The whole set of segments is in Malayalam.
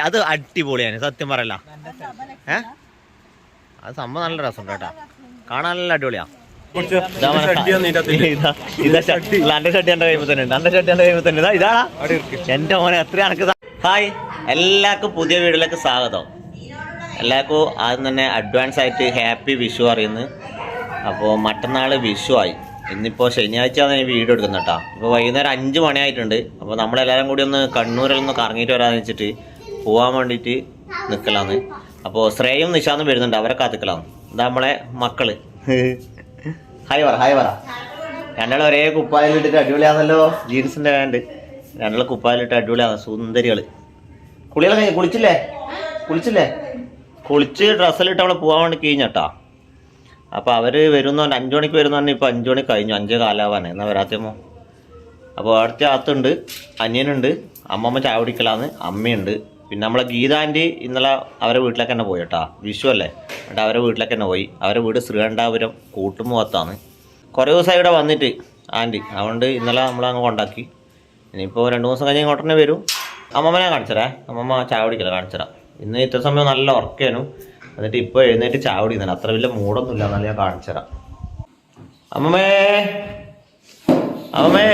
അത് അടിപൊളിയാണ് സത്യം പറയല്ല. ഏ? അത് സംഭവം നല്ല രസമുണ്ട് കേട്ടാ. കാണാൻ നല്ല അടിപൊളിയാ. എന്റെ ഷട്ടി. എന്റെ കൈമ തന്നെ ഉണ്ട്. എന്റെ ഷട്ടി എന്റെ കൈമ തന്നെ ഇതാ ഇതാടാ എന്റെ മോനെ എത്ര ഹായ്. എല്ലാവർക്കും പുതിയ വീഡിയോയിലേക്ക് സ്വാഗതം. എല്ലാവർക്കും ആദ്യം തന്നെ അഡ്വാൻസ് ആയിട്ട് ഹാപ്പി വിഷു അറിയുന്നു. അപ്പോൾ മറ്റന്നാൾ വിഷു ആയി. ഇന്നിപ്പോൾ ശനിയാഴ്ച ആണ് ഈ വീഡിയോ എടുക്കുന്നത് കേട്ടോ. ഇപ്പോൾ വൈകുന്നേരം അഞ്ച് മണിയായിട്ടുണ്ട്. അപ്പോൾ നമ്മളെല്ലാവരും കൂടി ഒന്ന് കണ്ണൂരിൽ ഒന്ന് കറങ്ങിയിട്ട് വരാമെന്ന് വെച്ചിട്ട് പോകാൻ വേണ്ടിയിട്ട് നിൽക്കലാന്ന് അപ്പോൾ ശ്രേയും നിഷാന്നും വരുന്നുണ്ട് അവരെ കാത്തിക്കലാന്ന്. ഇതാ നമ്മളെ മക്കൾ. ഹായ് പറ ഹായ് പറ. രണ്ടാളും ഒരേ കുപ്പായിലിട്ടിട്ട് അടിപൊളിയാണല്ലോ ജീൻസിന്റെ വേണ്ട രണ്ടാളും കുപ്പായിലിട്ട് അടിപൊളിയാണ് സുന്ദരികൾ. കുളികളെ കഴിഞ്ഞ് കുളിച്ചില്ലേ? കുളിച്ചില്ലേ? കുളിച്ച് ഡ്രസ്സിലിട്ട് അവിടെ പോകാൻ വേണ്ടി കഴിഞ്ഞട്ടാ. അപ്പോൾ അവർ വരുന്നോണ്ട് അഞ്ചു മണിക്ക് പറഞ്ഞാൽ ഇപ്പോൾ അഞ്ചു മണി കഴിഞ്ഞു അഞ്ച് കാലാവാണ് എന്നാൽ വരാത്തേമോ അപ്പോൾ അടുത്ത അകത്തുണ്ട് അനിയനുണ്ട് അമ്മമ്മ ചായ കുടിക്കലാന്ന് അമ്മയുണ്ട്. പിന്നെ നമ്മളെ ഗീതാന്റെ ഇന്നലെ അവരെ വീട്ടിലേക്ക് തന്നെ പോയി കേട്ടോ. വിഷു അല്ലേ? എന്നിട്ട് അവരെ വീട്ടിലേക്ക് തന്നെ പോയി. അവരെ വീട് ശ്രീകണ്ഠാപുരം കൂട്ടുമുഖത്താണ്. കുറേ ദിവസമായി ഇവിടെ വന്നിട്ട് ആന്റി. അതുകൊണ്ട് ഇന്നലെ നമ്മളങ്ങ് കൊണ്ടാക്കി. ഇനിയിപ്പോൾ രണ്ട് ദിവസം കഴിഞ്ഞ് ഇങ്ങോട്ട് തന്നെ വരും. അമ്മമ്മനെ കാണിച്ചരാ. അമ്മമ്മ ചായ കുടിക്കില്ല കാണിച്ചരാ. ഇന്ന് ഇത്ര സമയം നല്ല ഉറക്കേനു. എന്നിട്ട് ഇപ്പോൾ എഴുന്നേറ്റ് ചായ കുടിക്കുന്നില്ല അത്ര വലിയ മൂടൊന്നുമില്ല. എന്നാലും ഞാൻ കാണിച്ചരാം. അമ്മമ്മേ! അമ്മമ്മേ!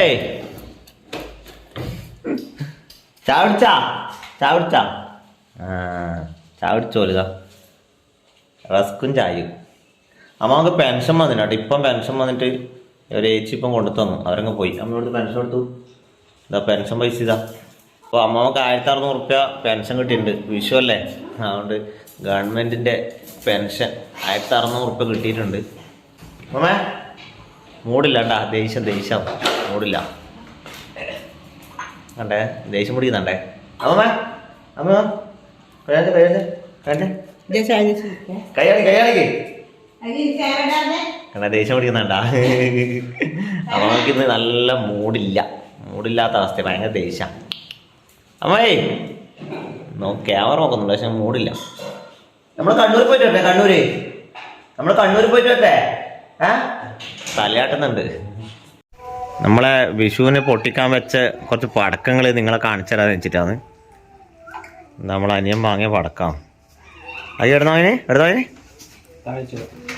ചായ കുടിച്ചാ? ചായ കുടിച്ചോലുക റസ്കും ചായയും. അമ്മയ്ക്ക് പെൻഷൻ വന്നില്ല കേട്ടോ. ഇപ്പം പെൻഷൻ വന്നിട്ട് ഒരു ഏച്ചി ഇപ്പം കൊണ്ടു തന്നു അവരങ്ങ് പോയി. അമ്മയോട് പെൻഷൻ കൊടുത്തു. ഇതാ പെൻഷൻ പൈസ ഇതാ. അപ്പോൾ അമ്മമ്മക്ക് ആയിരത്തി അറുന്നൂറ് റുപ്യ പെൻഷൻ കിട്ടിയിട്ടുണ്ട്. വിഷു അല്ലേ? അതുകൊണ്ട് ഗവൺമെന്റിന്റെ പെൻഷൻ ആയിരത്തി അറുന്നൂറ് റുപ്യ കിട്ടിയിട്ടുണ്ട്. അമ്മേ മൂടില്ല കേട്ടാ ദേഷ്യം ദേഷ്യം. മൂടില്ല. കണ്ടേ? ദേഷ്യം പിടിക്കുന്നുണ്ടേ? അമ്മ അമ്മ കണ്ടേ ദേഷ്യം പിടിക്കുന്നുണ്ടാ? അമ്മയ്ക്ക് ഇന്ന് നല്ല മൂടില്ല. മൂടില്ലാത്ത അവസ്ഥ ഭയങ്കര ദേഷ്യ. അമ്മേ നോ ക്യാമറ നോക്കുന്നുണ്ട് പക്ഷെ മൂടില്ല. നമ്മൾ കണ്ണൂർ പോയിട്ട് വരട്ടെ കണ്ണൂര്. നമ്മൾ കണ്ണൂർ പോയിട്ട് വരട്ടെ. ഏ തലയാട്ടുന്നുണ്ട്. നമ്മളെ വിഷുവിന് പൊട്ടിക്കാൻ വെച്ച കുറച്ച് പടക്കങ്ങൾ നിങ്ങളെ കാണിച്ചു തരാന്ന് വെച്ചിട്ടാണ്. നമ്മൾ അനിയൻ വാങ്ങിയ പടക്കാം. അയ്യോ എവിടുന്നവന് എവിടുന്നവന്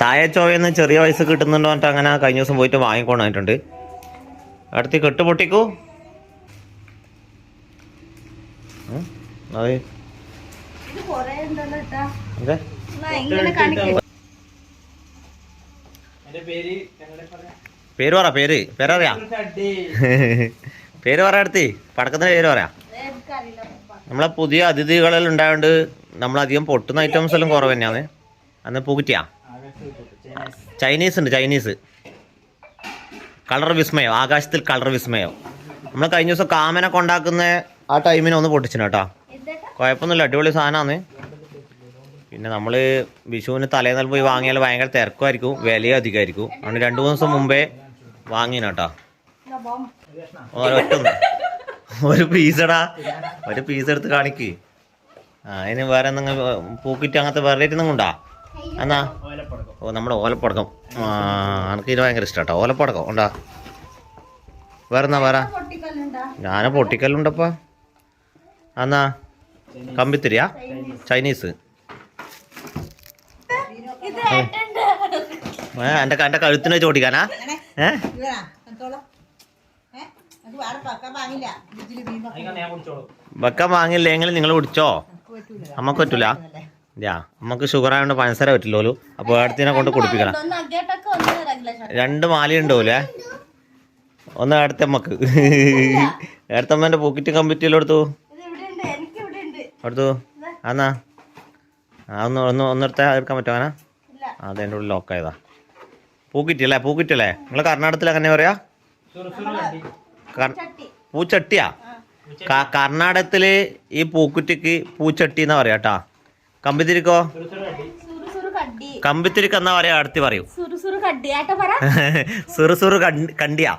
താഴെ ചോയെന്ന് ചെറിയ പൈസ കിട്ടുന്നുണ്ടോ എന്നിട്ട് അങ്ങനെ കഴിഞ്ഞ ദിവസം പോയിട്ട് വാങ്ങിക്കൊണ്ട് വന്നിട്ടുണ്ട് അടുത്ത് കെട്ട് പൊട്ടിക്കൂ. അതെ പേര് പറ പേര് പേരറിയാ. പേര് പറയാ അടുത്ത് പടക്കത്തിന്റെ പേര് പറയാ. നമ്മളെ പുതിയ അതിഥികളെല്ലാം ഉണ്ടായതുകൊണ്ട് നമ്മളധികം പൊട്ടുന്ന ഐറ്റംസ് എല്ലാം കുറവ് തന്നെയാണ്. അന്ന് പൂക്കിറ്റിയാ. ചൈനീസ്. ഉണ്ട് ചൈനീസ്. കളർ വിസ്മയോ ആകാശത്തിൽ കളർ വിസ്മയോ. നമ്മൾ കഴിഞ്ഞ ദിവസം കാമനെ കൊണ്ടാക്കുന്ന ആ ടൈമിന് ഒന്ന് പൊട്ടിച്ചു കേട്ടോ. കുഴപ്പമൊന്നുമില്ല അടിപൊളി സാധനമാണ്. പിന്നെ നമ്മൾ വിഷുവിന് തലേന്നൽ പോയി വാങ്ങിയാൽ ഭയങ്കര തിരക്കുമായിരിക്കും വിലയും അധികമായിരിക്കും. അതുകൊണ്ട് രണ്ട് മൂന്ന് ദിവസം മുമ്പേ വാങ്ങിന കേട്ടോ. ഒരൊറ്റ ഒരു പീസടാ ഒരു പീസ് എടുത്ത് കാണിക്ക്. ആ അതിന് വേറെ എന്തെങ്കിലും പൂക്കിറ്റ് അങ്ങനത്തെ വെറൈറ്റി എന്തെങ്കിലും ഉണ്ടാ എന്നാ? ഓ നമ്മുടെ ഓലപ്പടക്കം. ആ എനിക്ക് ഇത് ഭയങ്കര ഇഷ്ടാട്ടോ. ഓലപ്പടക്കം ഉണ്ടാ വേറെ എന്നാ വേറെ? ഞാൻ പൊട്ടിക്കല്ലുണ്ടപ്പാ. എന്നാ? കമ്പിത്തിരിയാ? ചൈനീസ്. ഏ എന്റെ എന്റെ കഴുത്തിനെ വെച്ച് ഓടിക്കാനാ ഏ? വെക്കാൻ വാങ്ങില്ലെങ്കിൽ നിങ്ങൾ കുടിച്ചോ? അമ്മയ്ക്ക് പറ്റൂല. നമുക്ക് അമ്മയ്ക്ക് ഷുഗർ ആയതുകൊണ്ട് പഞ്ചസാര പറ്റില്ലല്ലോ അപ്പോൾ ഏടത്തിനെ കൊണ്ട് കുടിപ്പിക്കണം. രണ്ട് മാലയുണ്ടാവൂലേ ഒന്ന് അടുത്തമ്മക്ക്. അടുത്തമ്മേന്റെ പോക്കറ്റ് കമ്പിറ്റിയല്ലോ എടുത്തു എടുത്തു ആന്നാ. ആ ഒന്ന് ഒന്ന് ഒന്നെടുത്താൽ എടുക്കാൻ പറ്റുമോ അങ്ങനെ? അതെ എന്റെ ഉള്ളിൽ ലോക്കായതാ പൂക്കിറ്റി അല്ലേ? പൂക്കിറ്റി അല്ലേ? നിങ്ങൾ കർണാടകത്തിൽ അങ്ങനെ പറയാ? പൂച്ചട്ടിയാ? കർണാടകത്തിൽ ഈ പൂക്കുറ്റിക്ക് പൂച്ചട്ടി എന്നാ പറയാ കേട്ടാ കമ്പിത്തിരിക്കോ? കമ്പിത്തിരിക്ക് എന്നാ പറയാ അടുത്ത് പറയൂ. സുറുസുറു കണ്ടിയാ.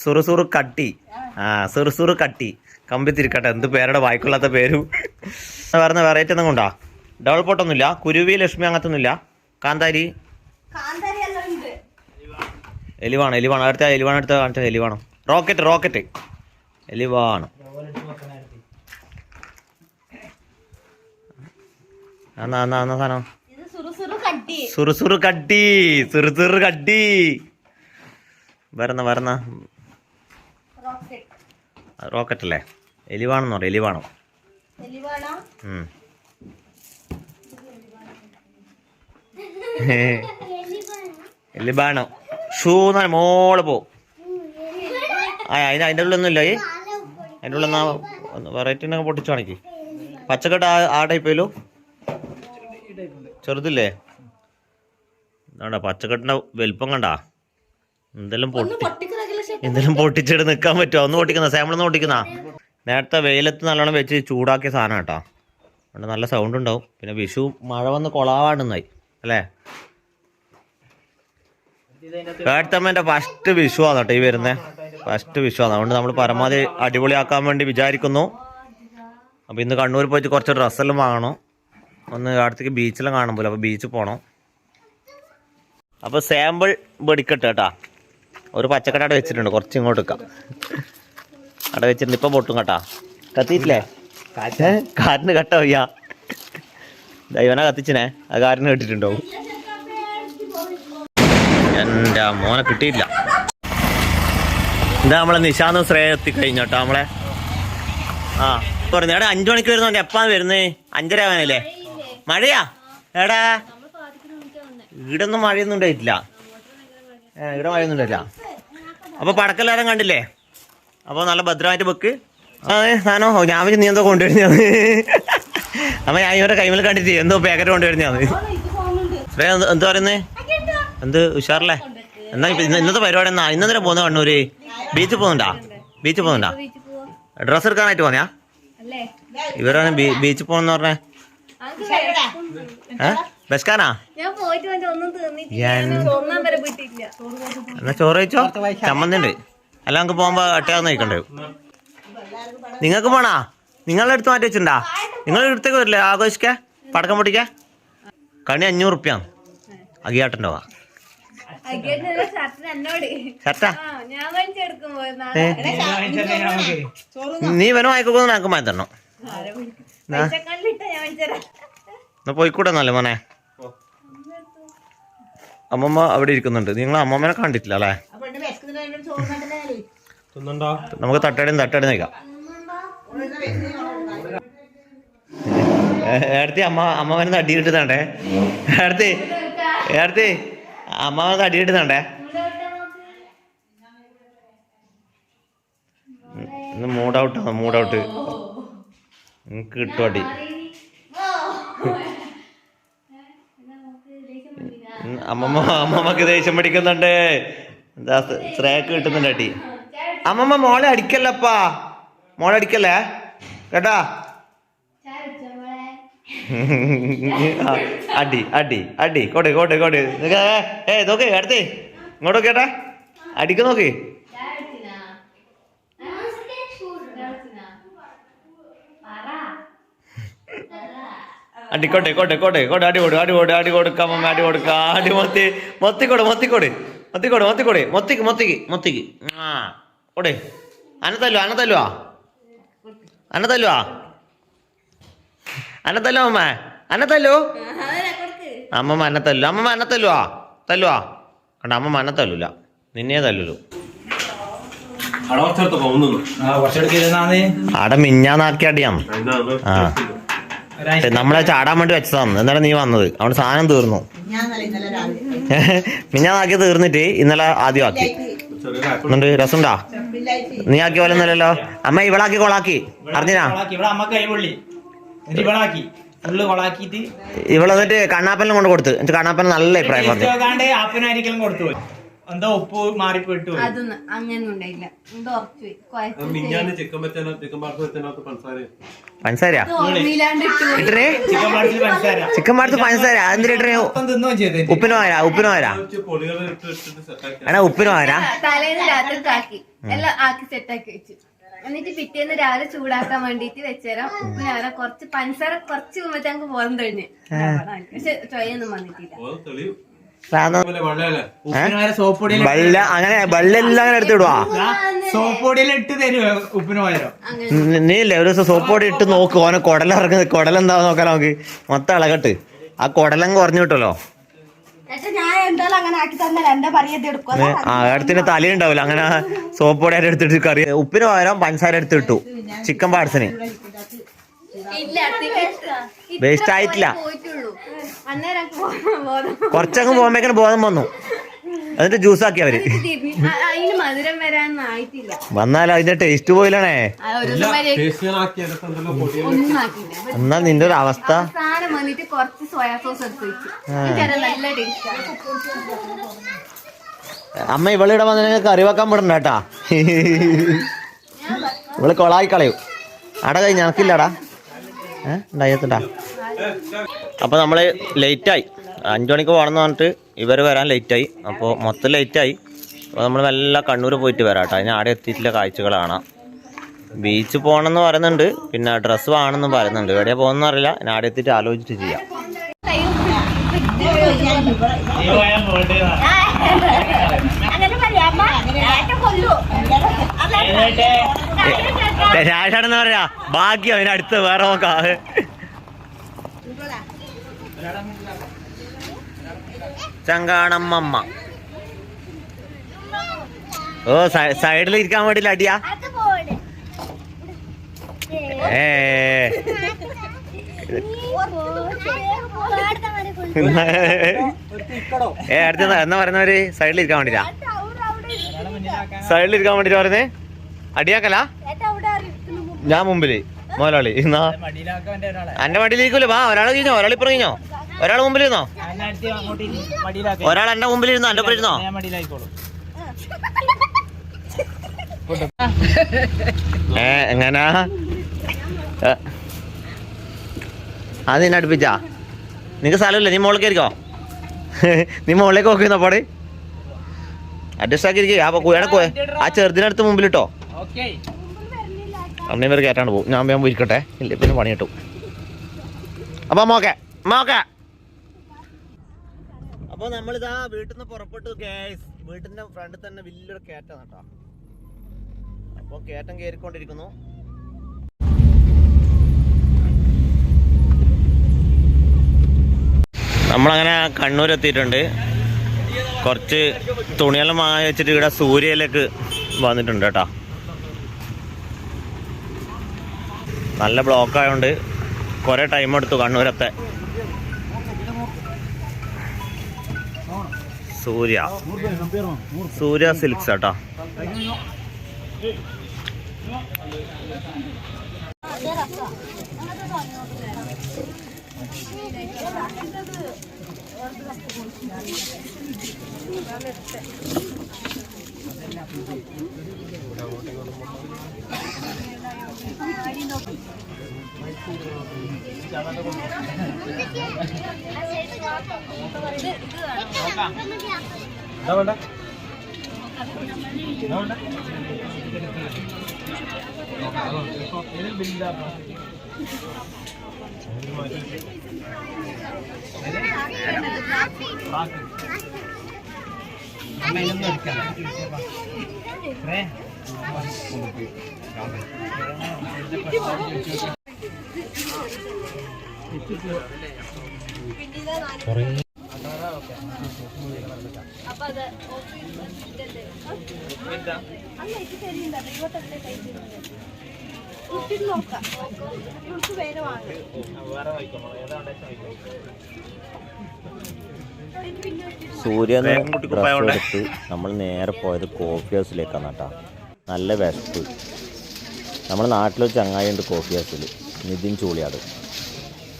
സുറുസുറു കട്ടി ആ സുറുസുറു സുറു കട്ടി കമ്പിത്തിരിക്കട്ടെ എന്ത് പേരുടെ വായിക്കൊള്ളാത്ത പേരും. പറഞ്ഞ വെറൈറ്റി ഒന്നും കൊണ്ടാ? ഡബിൾ പൊട്ടൊന്നുമില്ല കുരുവി ലക്ഷ്മി അങ്ങനത്തെ ഒന്നുമില്ല കാന്താരി എലിവാണ് എലിവാണ്. അടുത്ത എലിവാണ് അടുത്ത അടുത്ത എലിവാണ്. Rocket rocket എലിവാണ്. എന്നാ സുറുസുറു കട്ടി. സുറുസുറു കട്ടി വരണ വരണ റോക്കറ്റ് അല്ലേ? എലിവാണെന്ന് പറയും എലിവാണോ. എലിബാണോ ഷൂ എന്നാ മോളെ പോ. ആ അതിന് അതിന്റെ ഉള്ളൊന്നുമില്ല ഈ അതിന്റെ ഉള്ളിൽ വെറൈറ്റി ഉണ്ടെങ്കിൽ പൊട്ടിച്ചു കാണിക്ക്. പച്ചക്കട്ട ആ- ആ ടൈപ്പേലു ചെറുതില്ലേ? എന്താണ്ടാ പച്ചക്കട്ടിന്റെ വലിപ്പം കണ്ടാ? എന്തെല്ലാം പൊട്ടി എന്തെല്ലാം എന്തെങ്കിലും പൊട്ടിച്ചിട്ട് നിൽക്കാൻ പറ്റുമോ ഒന്ന് പൊട്ടിക്കുന്ന സാമ്പിളൊന്ന് പൊട്ടിക്കുന്ന. നേരത്തെ വെയിലത്ത് നല്ലോണം വെച്ച് ചൂടാക്കിയ സാധനം കേട്ടോ. അതുകൊണ്ട് നല്ല സൗണ്ട് ഉണ്ടാവും. പിന്നെ വിഷു മഴ വന്ന് കൊളാവാണ്ടെന്നായി. അല്ലേ? കേട്ടമ്മേന്റെ ഫസ്റ്റ് വിഷു ആണ് കേട്ടോ ഈ വരുന്നത് ഫസ്റ്റ് വിഷു ആണ് അതുകൊണ്ട് നമ്മൾ പരമാവധി അടിപൊളിയാക്കാൻ വേണ്ടി വിചാരിക്കുന്നു. അപ്പോൾ ഇന്ന് കണ്ണൂർ പോയിട്ട് കുറച്ച് ഡ്രസ്സെല്ലാം വാങ്ങണം. ഒന്ന് അടുത്തേക്ക് ബീച്ചെല്ലാം കാണാൻ പോലെ. അപ്പോൾ ബീച്ചിൽ പോകണം അപ്പോൾ സാമ്പിൾ വെടിക്കട്ടെ കേട്ടാ. ഒരു പച്ചക്കട അവിടെ വെച്ചിട്ടുണ്ട്. കുറച്ച് ഇങ്ങോട്ട് വെക്കാം അവിടെ വെച്ചിട്ടുണ്ട്. ഇപ്പം പൊട്ടും കേട്ടാ. കത്തിയിട്ടില്ലേ? കാറ്റിന്. കട്ട വയ്യ. ദൈവനാ കത്തിച്ചിനെ. ആ കാറ്റിന് കേട്ടിട്ടുണ്ടാവും. എന്റെ മോനെ കിട്ടിയില്ല എന്താ നമ്മളെ നിശാന്ത് ശ്രേയത്തി എത്തിക്കഴിഞ്ഞു കേട്ടോ നമ്മളെ. ആ പറഞ്ഞു എടാ അഞ്ചു മണിക്ക് വരുന്നോണ്ട് എപ്പാ വരുന്നേ? അഞ്ചര ആവാനല്ലേ? മഴയാ? എടാ. ഇവിടെ ഒന്നും മഴയൊന്നും ഉണ്ടായിട്ടില്ല. ഇവിടെ മഴയൊന്നും ഉണ്ടായില്ല അപ്പൊ പടക്കെല്ലാരും കണ്ടില്ലേ? അപ്പൊ നല്ല ഭദ്രമായിട്ട് വെക്ക്. അതെ സാനോ ഞാൻ വെച്ച് നീ എന്തോ കൊണ്ടുവരുന്നത് അപ്പൊ ഞാൻ ഇവരുടെ കൈമൽ കണ്ടിട്ട് എന്തോ പാക്കറ്റ് കൊണ്ടുവരുന്നത് എന്താ പറയുന്നേ? എന്ത് ഉഷാറല്ലേ? എന്നാ ഇപ്പൊ ഇന്നത്തെ പരിപാടി എന്നാ? ഇന്നെന്തിനാ പോകുന്ന കണ്ണൂര്? ബീച്ചിൽ പോകുന്നുണ്ടാ? ബീച്ചിൽ പോകുന്നുണ്ടാ? ഡ്രസ്സ് എടുക്കാനായിട്ട് പോന്നെയാ? ഇവരാണ് ബീച്ചിൽ പോകുന്ന പറഞ്ഞേ. ഏ? ബസ്കാനാ? എന്നാ ചോറ് കഴിച്ചോ? ചമ്മന്തിണ്ട് അല്ല നമുക്ക് പോകുമ്പോ അട്ടയാന്ന് കഴിക്കണ്ടേ? നിങ്ങൾക്ക് പോണാ? നിങ്ങളുടെ അടുത്ത് മാറ്റി വെച്ചിണ്ടാ നിങ്ങളുടെ അടുത്തേക്ക് വരില്ലേ ആഘോഷിക്കാ പടക്കം പൊട്ടിക്കാ കണി അഞ്ഞൂറ് റുപ്യാണ് അകിയാട്ടുണ്ടോ നീ വനം വായിക്കൊക്കെ നാക്ക് മാറ്റി തരണം എന്നാ പോയിക്കൂടെ നല്ല മോനെ അമ്മമ്മ അവിടെ ഇരിക്കുന്നുണ്ട് നിങ്ങൾ അമ്മമ്മനെ കണ്ടിട്ടില്ല അല്ലേ നമുക്ക് തട്ടടിയും തട്ടടി നിൽക്കാം അമ്മ അമ്മ അമ്മവനെ അടി കിട്ടുന്നുണ്ടേ ഏടത്തി ഏടത്തി അമ്മാവനെ അടി കിട്ടുന്നുണ്ടേ ഇന്ന് മൂഡ് ഔട്ടാണ് മൂഡ് ഔട്ട് എനിക്ക് കിട്ടും അടി. അമ്മമ്മ അമ്മമ്മക്ക് ദേഷ്യം പിടിക്കുന്നുണ്ട്. എന്താ ശ്രേയക്ക് കിട്ടുന്നുണ്ട് അടി. അമ്മമ്മ മോളെ അടിക്കല്ലപ്പാ. മോളെ അടിക്കല്ലേ? കേട്ടാ? അടി അടി അടി. കോട്ടെ കോട്ടെ കോട്ടെ ഏ, നോക്ക് അടുത്തേ. ഇങ്ങോട്ട് കേട്ടാ? അടിക്ക് നോക്ക്. അടിക്കോട്ടെ കോട്ടെ കോട്ടെ കോട്ടെ അടി കൊടു അടി കൊടു അടി കൊടുക്കാം അമ്മ അടി കൊടുക്കാം അടി മൊത്തി. മൊത്തിക്കൊട് മൊത്തിക്കൊട് മൊത്തിക്കൊട് മൊത്തിക്കൊട് മൊത്തിക്ക് മൊത്തിക്ക് മൊത്തിക്ക്. ആ കൊടേ. അനത്തല്ലോ അനത്തല്ലോ അനത്തല്ലോ അനത്തല്ലോ അമ്മ? അനത്തല്ലോ? അമ്മമ്മ അന്നെ തല്ലു അമ്മമ്മ അന്നെ തല്ലുവാ തല്ലുവാ. കണ്ട അമ്മമ്മ അന്നെ തല്ലൂല. നിന്നെ തല്ലു അവിടെ പോകുന്നു ആ നമ്മളെ ചാടാൻ വേണ്ടി വെച്ചതാണ്. എന്നാലും നീ വന്നത്. അവിടെ സാധനം തീർന്നു. മിഞ്ഞാന്നാക്കി തീർന്നിട്ട് ഇന്നലെ ആദ്യം ആക്കി. എന്നിട്ട് രസമുണ്ടാ? നീ ആക്കി പോലെ അമ്മ ഇവളാക്കി കൊളാക്കി അറിഞ്ഞിനാ? ഇവളാക്കി. കണ്ണാപ്പനും കൊണ്ട് കൊടുത്തു. എന്നിട്ട് കണ്ണാപ്പൻ നല്ല അഭിപ്രായം പറഞ്ഞു. കൊടുത്തു എന്തോ ഉപ്പ് മാറിപ്പോയിട്ട് പോയി. അതൊന്നും അങ്ങനൊന്നും ഉണ്ടായില്ല. എന്തോ പഞ്ചസാര ചിക്കൻ പാടത്ത് പഞ്ചസാര ഉപ്പിന് ഉപ്പിന് എടാ ഉപ്പിന് തലേന്ന് രാത്രി ആക്കി എല്ലാം ആക്കി സെറ്റാക്കി വെച്ചു. എന്നിട്ട് പിറ്റേന്ന് രാവിലെ ചൂടാക്കാൻ വേണ്ടിട്ട് വെച്ചേരാം. ഉപ്പിന് പകരം കുറച്ച് പഞ്ചസാര കുറച്ച് മുമ്പത്തെ അങ്ങ് ബോധം കഴിഞ്ഞ്. പക്ഷെ ചൊയൊന്നും വന്നിട്ടില്ല. വെള്ള അങ്ങനെ അങ്ങനെ എടുത്തിടുവാ? നി- ഇല്ലേ? ഒരു ദിവസം സോപ്പ് പൊടി ഇട്ട് നോക്ക്. ഓനെ കുടലിറങ്ങി കുടലെന്താ നോക്കാൻ നമുക്ക്. മൊത്തം ഇളകട്ട്. ആ കൊടലങ്ങ് കുറഞ്ഞു കിട്ടുമല്ലോ. അടുത്തിന് തലയുണ്ടാവില്ല അങ്ങനെ സോപ്പോടെ എടുത്തിട്ട് കറി ഉപ്പിന് പകരം പഞ്ചസാര എടുത്തിട്ടു. ചിക്കൻ പാർട്സിന് വേസ്റ്റ് ആയിട്ടില്ല. കുറച്ചങ്ങ് പോകുമ്പോഴേക്കും ബോധം വന്നു. എന്നിട്ട് ജ്യൂസ് ആക്കി അവർ. വന്നാലോ മധുരം വരാനൊന്നും ആയിട്ടില്ല. വന്നാലും അതിന്റെ ടേസ്റ്റ് പോയില്ലാണേ. ആക്കില്ല എന്നാ നിന്റെ ഒരു അവസ്ഥ? അമ്മ വന്നിട്ട് കുറച്ച് സോയാ സോസ് എടുത്ത് വെച്ചു. നല്ല ടേസ്റ്റ് അമ്മ ഇവളിവിടെ വന്നിട്ട് കറി വെക്കാൻ വിടണ്ട കേട്ടാ. ഇവൾ കൊളായി കളയൂ. അട കഴിഞ്ഞ ഞങ്ങൾക്കില്ലടാ ഏഹ് ഉണ്ടായിട്ടാ അപ്പൊ നമ്മൾ ലേറ്റായി അഞ്ചു മണിക്ക് പോകണം എന്ന് പറഞ്ഞിട്ട് ഇവർ വരാൻ ലേറ്റായി അപ്പോൾ മൊത്തം ലേറ്റായി അപ്പോൾ നമ്മൾ മെല്ലെ കണ്ണൂർ പോയിട്ട് വരാം കേട്ടോ അതിന് ആടെ എത്തിയിട്ടില്ല കാഴ്ചകളാണ്. കാണാം ബീച്ച് പോകണമെന്ന് പറയുന്നുണ്ട്. പിന്നെ ഡ്രസ്സ് വാങ്ങണമെന്ന് പറയുന്നുണ്ട്. എവിടെയാ പോകുന്ന അറിയില്ല. ഞാൻ ആടെ എത്തിയിട്ട് ആലോചിച്ചിട്ട് ചെയ്യാം. രാജാണെന്ന് പറയാ ഭാഗ്യം അതിനടുത്ത് വേറെ നോക്കാം. ചങ്കാണമ്മമ്മ ഓ സൈഡിൽ ഇരിക്കാൻ വേണ്ടിയില്ല അടിയാ. ഏ. ഏ അടുത്ത എന്നാ പറയുന്നവര്? സൈഡിൽ ഇരിക്കാൻ വേണ്ടിട്ടാ സൈഡിൽ ഇരിക്കാൻ വേണ്ടിട്ട് പറയുന്നേ? അടിയാക്കല? ഞാൻ മുമ്പിൽ. മോലാളി എന്നാ? എന്റെ വണ്ടിയിലേക്കല്ലോ വാ ഒരാളെ കഴിഞ്ഞോ? ഒരാൾ ഇപ്പുറം കഴിഞ്ഞോ? ഒരാൾ മുമ്പിൽ ഇരുന്നോ ഒരാൾ എന്റെ മുമ്പിൽ ഇരുന്നോ എന്റെ ഒപ്പം ഇരുന്നോ ഏ എങ്ങനാ. അത് നിന്നെ അടുപ്പിച്ചാ? നിങ്ങക്ക് സ്ഥലമില്ല? നീ മുകളിലേക്ക് കയറിക്കോ നീ മുകളിലേക്ക് നോക്കിയിരുന്ന പാട്? അഡ്ജസ്റ്റ് ആക്കി ഇരിക്കുക അപ്പൊ കുഴക്കോ ആ ചെറുതിനടുത്ത് മുമ്പിലിട്ടോ? ഓക്കെ. അമ്മ ഇവർ കയറ്റാണ്ട് പോകും. ഞാൻ വേഗം ഇരിക്കട്ടെ. ഇല്ല പിന്നെ പണി കിട്ടും. അപ്പൊ മോക്കെ മോക്കെ. അപ്പൊ നമ്മളിതാ വീട്ടിൽ നിന്ന് പുറപ്പെട്ടു കേസ് വീട്ടിന്റെ ഫ്രണ്ടിൽ തന്നെ വലിയൊരു കയറ്റം കേട്ടോ. അപ്പൊ കയറ്റം കയറിക്കൊണ്ടിരിക്കുന്നു. നമ്മളങ്ങനെ കണ്ണൂരെത്തിയിട്ടുണ്ട്. കുറച്ച് തുണിയെല്ലാം വാങ്ങി വെച്ചിട്ട് ഇവിടെ സൂര്യയിലേക്ക് വന്നിട്ടുണ്ട് കേട്ടോ. നല്ല ബ്ലോക്ക് ആയതുകൊണ്ട് കുറേ ടൈം എടുത്തു കണ്ണൂരത്തെ സൂര്യ. സൂര്യ സിൽക്സ് കേട്ടോ എന്താ വേണ്ട? എന്താ വേണ്ട? അമ്മയിലൊന്നും എടുക്കാം ഏ സൂര്യ ഡ്രസ് എടുത്ത് നമ്മൾ നേരെ പോയത് കോഫി ഹൗസിലേക്കാണ് കേട്ടോ. നല്ല വിശപ്പ്. നമ്മുടെ നാട്ടിലൊരു ചങ്ങായി ഉണ്ട് കോഫി ഹൗസിൽ നിതിൻ ചൂളിയാട്.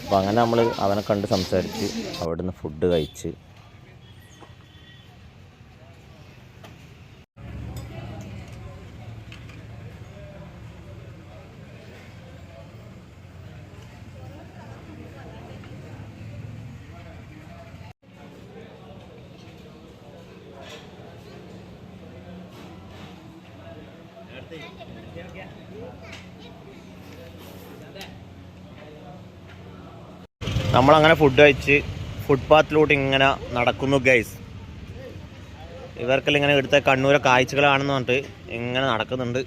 അപ്പോൾ അങ്ങനെ നമ്മൾ അവനെ കണ്ട് സംസാരിച്ച് അവിടുന്ന് ഫുഡ് കഴിച്ച് നമ്മളങ്ങനെ ഫുഡ് കഴിച്ച് ഫുട്പാത്തിലോട്ട് ഇങ്ങനെ നടക്കുന്നു ഗൈസ് ഇവർക്കെല്ലാം ഇങ്ങനെ എടുത്ത കണ്ണൂരെ കാഴ്ചകൾ കാണുന്ന പറഞ്ഞിട്ട് ഇങ്ങനെ നടക്കുന്നുണ്ട്.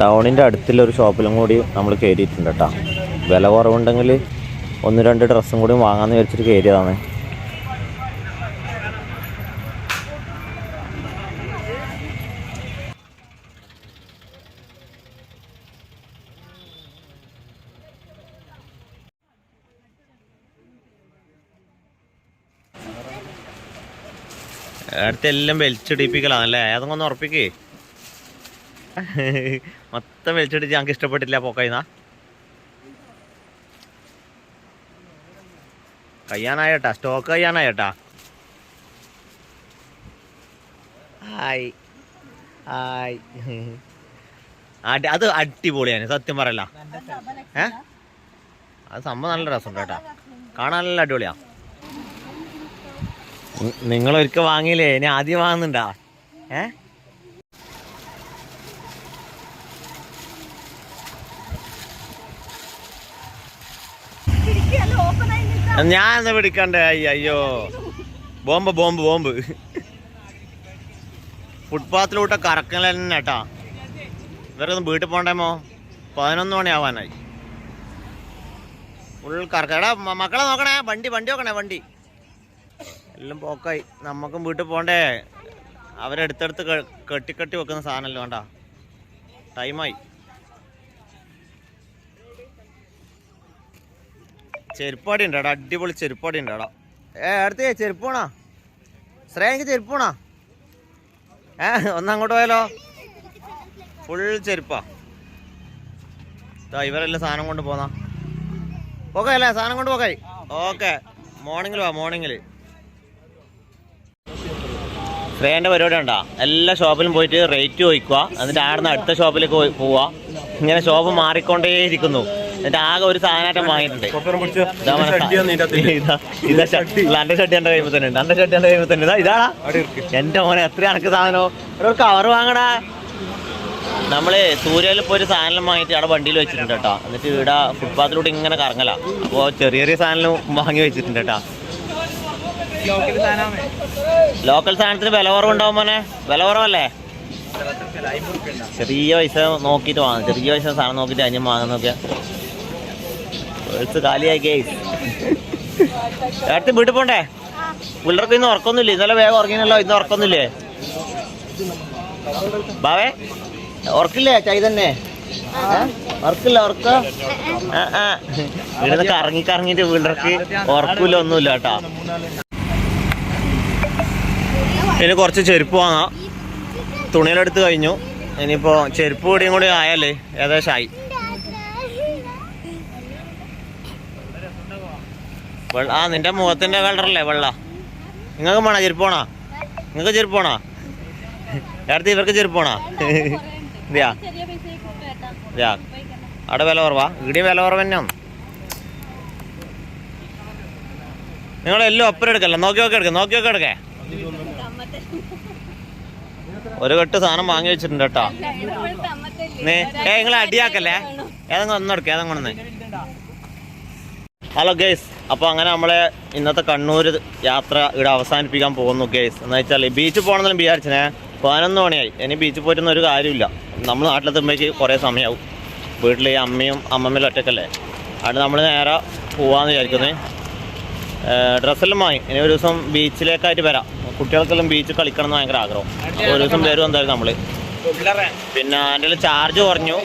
ടൗണിന്റെ അടുത്തുള്ള ഒരു ഷോപ്പിലും കൂടി നമ്മൾ കയറിയിട്ടുണ്ട് കേട്ടോ. വില കുറവുണ്ടെങ്കിൽ ഒന്ന് രണ്ട് ഡ്രസ്സും കൂടി വാങ്ങാമെന്ന് വിചാരിച്ചിട്ട് കയറിയതാണ്. അടുത്തെല്ലാം വലിച്ചിടിപ്പിക്കലാണല്ലേ ഏതെങ്കിലും ഒന്ന് ഉറപ്പിക്കേ. മൊത്തം വലിച്ചിട്ട് ഞങ്ങൾക്ക് ഇഷ്ടപ്പെട്ടില്ല പോക്കൈന്നാ കയ്യാനായട്ടാ സ്റ്റോക്ക് കയ്യാനായട്ടാ. Hi hi. അടി അത് അടിപൊളിയാണ് സത്യം പറയല്ല ഏ? അത് സംഭവം നല്ല രസമുണ്ട് കേട്ടാ. കാണാൻ നല്ല അടിപൊളിയാ. നിങ്ങൾ ഒരിക്കൽ വാങ്ങിയില്ലേ? ഇനി ആദ്യം വാങ്ങുന്നുണ്ടാ? ഏ? ഞാൻ എന്താ പിടിക്കണ്ടേ അയ്യോ. Bomb bomb bomb. ഫുട്പാത്തിലൂടെ കറക്കൽ തന്നെ കേട്ടാ ഇവരൊന്നും വീട്ടിൽ പോണ്ടേമോ പതിനൊന്ന് മണിയാവാനായി. ഫുൾ കറക്ക. മക്കളെ നോക്കണേ. വണ്ടി വണ്ടി നോക്കണേ വണ്ടി. എല്ലാം പോക്കായി. നമുക്കും വീട്ടിൽ പോണ്ടേ? അവരെടുത്തെടുത്ത് കെട്ടിക്കെട്ടി വെക്കുന്ന സാധനമല്ലോ വേണ്ട. ടൈമായി. ചെരുപ്പാടി ഉണ്ട് എടാ അടിപൊളി ചെരുപ്പാടി ഉണ്ട് എടാ ഏ അടുത്തേ ചെരുപ്പ് പോണാ ശ്രേയക്ക് ചെരുപ്പ് പോണാ ഏ ഒന്നങ്ങോട്ട് പോയാലോ? ഫുൾ ചെരുപ്പാ. ഇവരെല്ലാം സാധനം കൊണ്ട് പോന്നാ. ഓക്കെ അല്ലേ? സാധനം കൊണ്ട് പോക്കായി ഓക്കെ. മോർണിംഗിൽ വാ മോർണിംഗിൽ. ശ്രേയന്റെ പരിപാടി ഉണ്ടാ എല്ലാ ഷോപ്പിലും പോയിട്ട് റേറ്റ് ചോദിക്കുക. എന്നിട്ട് ആടുന്ന അടുത്ത ഷോപ്പിലേക്ക് പോയി പോവുക. ഇങ്ങനെ ഷോപ്പ് മാറിക്കൊണ്ടേയിരിക്കുന്നു. എന്നിട്ട് ആകെ ഒരു സാധനമായിട്ട് വാങ്ങിയിട്ടുണ്ട്. ഇതാ ഷട്ടി ഷഡ്ഡി എന്റെ ഷഡ്ഡി തന്നെ ഉണ്ട്. ഷഡ്ഡി എന്റെ കയ്യിൽ തന്നെ ഇതാ ഇതാടാ എന്റെ മോനെ എത്ര അണക്ക് സാധനോ. ഒരു കവർ വാങ്ങടാ. നമ്മൾ സൂര്യയിൽ പോയി ഒരു സാധനം വാങ്ങിയിട്ട് അവിടെ വണ്ടിയിൽ വെച്ചിട്ടുണ്ട് കേട്ടോ. എന്നിട്ട് ഇവിടെ ഫുട്പാത്തിലൂടെ ഇങ്ങനെ കറങ്ങല. അപ്പോൾ ചെറിയ ചെറിയ സാധനം വാങ്ങി വെച്ചിട്ടുണ്ട് കേട്ടോ. ലോക്കൽ സാധനത്തിന് വില കുറവുണ്ടാവും മോനെ. വില കുറവല്ലേ? ചെറിയ പൈസ നോക്കിയിട്ട് വാങ്ങും. ചെറിയ പൈസ സാധനം നോക്കിയിട്ട് അഞ്ഞും വാങ്ങുന്നൊക്കെ പേഴ്സ് കാലിയായി കേസ് വീട്ടിൽ പോണ്ടേ? പിള്ളേർക്ക് ഇന്ന് ഉറക്കൊന്നുമില്ല ഇന്നലെ വേഗം ഉറങ്ങിയല്ലോ. ഇന്ന് ഉറക്കൊന്നുമില്ലേ ബാവേ ഉറക്കില്ലേ? ചൈതന്നെ ഉറക്കില്ല ഉറക്ക? ആ ആ. ഇവിടുന്ന് കറങ്ങി കറങ്ങിയിട്ട് പിള്ളേർക്ക് ഉറക്കില്ല ഒന്നുമില്ല കേട്ടാ. ഇനി കുറച്ച് ചെരുപ്പ് വാങ്ങാം. തുണിയിലെടുത്ത് കഴിഞ്ഞു. ഇനിയിപ്പോ ചെരുപ്പ് കൂടിയും കൂടി ആയാലേ ഏകദേശം ആയി ആ നിന്റെ മുഖത്തിന്റെ കളറല്ലേ വെള്ള. നിങ്ങൾക്ക് പോണോ ചെരുപ്പ് പോണോ നിങ്ങൾക്ക് ചെരുപ്പ് പോണോ നേരത്തെ ഇവർക്ക് ചെരുപ്പ് പോണോ ഇതെയാ? ഇതെയാ? അവിടെ വില കുറവാ. ഇവിടെ വില കുറവ് തന്നെയാണ് നിങ്ങളെല്ലാം ഒപ്പരം എടുക്കല്ല? നോക്കി നോക്കി എടുക്കാം നോക്കി നോക്കി എടുക്കേ. ഒരു കെട്ട് സാധനം വാങ്ങി വെച്ചിട്ടുണ്ട് കേട്ടോ. ഏ നിങ്ങൾ അടിയാക്കല്ലേ? ഏതെങ്കിലും ഒന്നെടുക്കുക ഏതെങ്കിലും ഒന്ന് ഹലോ ഗേസ്. അപ്പോൾ അങ്ങനെ നമ്മളെ ഇന്നത്തെ കണ്ണൂർ യാത്ര ഇവിടെ അവസാനിപ്പിക്കാൻ പോകുന്നു ഗേസ്. എന്ന് വെച്ചാൽ ബീച്ചിൽ പോകണമെന്നും വിചാരിച്ചേ. പതിനൊന്ന് മണിയായി. ഇനി ബീച്ചിൽ പോയിട്ടൊന്നും ഒരു കാര്യമില്ല. നമ്മൾ നാട്ടിലെത്തുമ്പോഴേക്ക് കുറേ സമയമാവും വീട്ടിൽ അമ്മയും അമ്മമ്മയിലും ഒറ്റക്കല്ലേ? അവിടെ നമ്മൾ നേരെ പോവാന്ന് വിചാരിക്കുന്നത് ഡ്രസ്സെല്ലാം വാങ്ങി. ഇനി ഒരു ദിവസം ബീച്ചിലേക്കായിട്ട് വരാം. കുട്ടികൾക്കെല്ലാം ബീച്ചിൽ കളിക്കണം എന്ന് ഭയങ്കര ആഗ്രഹം. ഒരു ദിവസം വരും എന്തായാലും നമ്മൾ പിന്നെ അതിന്റെ ചാർജ് കുറഞ്ഞു.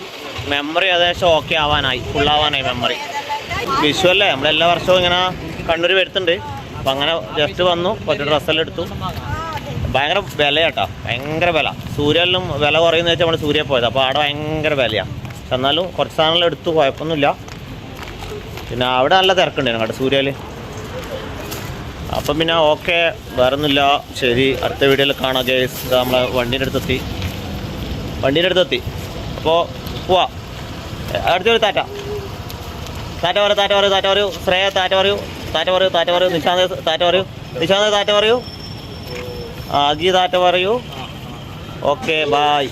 മെമ്മറി ഏകദേശം ഓക്കെ ആവാനായി ഫുള്ളാവാനായി മെമ്മറി വിഷു അല്ലേ? നമ്മളെല്ലാ വർഷവും ഇങ്ങനെ കണ്ണൂർ വരുത്തുന്നുണ്ട് അപ്പം അങ്ങനെ ജസ്റ്റ് വന്നു കുറച്ച് ഡ്രസ്സെല്ലാം എടുത്തു. ഭയങ്കര വില കേട്ടോ ഭയങ്കര വില. സൂര്യനിലും വില കുറയുന്ന വെച്ചാൽ നമ്മൾ സൂര്യ പോയത്. അപ്പോൾ അവിടെ ഭയങ്കര വിലയാണ് എന്നാലും കുറച്ച് സാധനങ്ങൾ എടുത്തു കുഴപ്പമൊന്നുമില്ല. പിന്നെ അവിടെ നല്ല തിരക്കുണ്ടായിരുന്നു കേട്ടോ സൂര്യയിൽ അപ്പം പിന്നെ ഓക്കെ വേറൊന്നുമില്ല. ശരി അടുത്ത വീഡിയോയിൽ കാണാം ഗേസ് നമ്മളെ വണ്ടീന്റെ അടുത്തെത്തി. വണ്ടീന്റെ അടുത്തെത്തി. അപ്പോൾ പോവാ. അടുത്തൊരു താറ്റ. താറ്റ പറയൂ താറ്റ പറയൂ താറ്റ പറയൂ. ശ്രേയ താറ്റ പറയൂ താറ്റ പറയൂ താറ്റ പറയൂ. നിശാന്ത് താറ്റ പറയൂ. നിശാന്ത് താറ്റ പറയൂ. അജി താറ്റ പറയൂ. Okay bye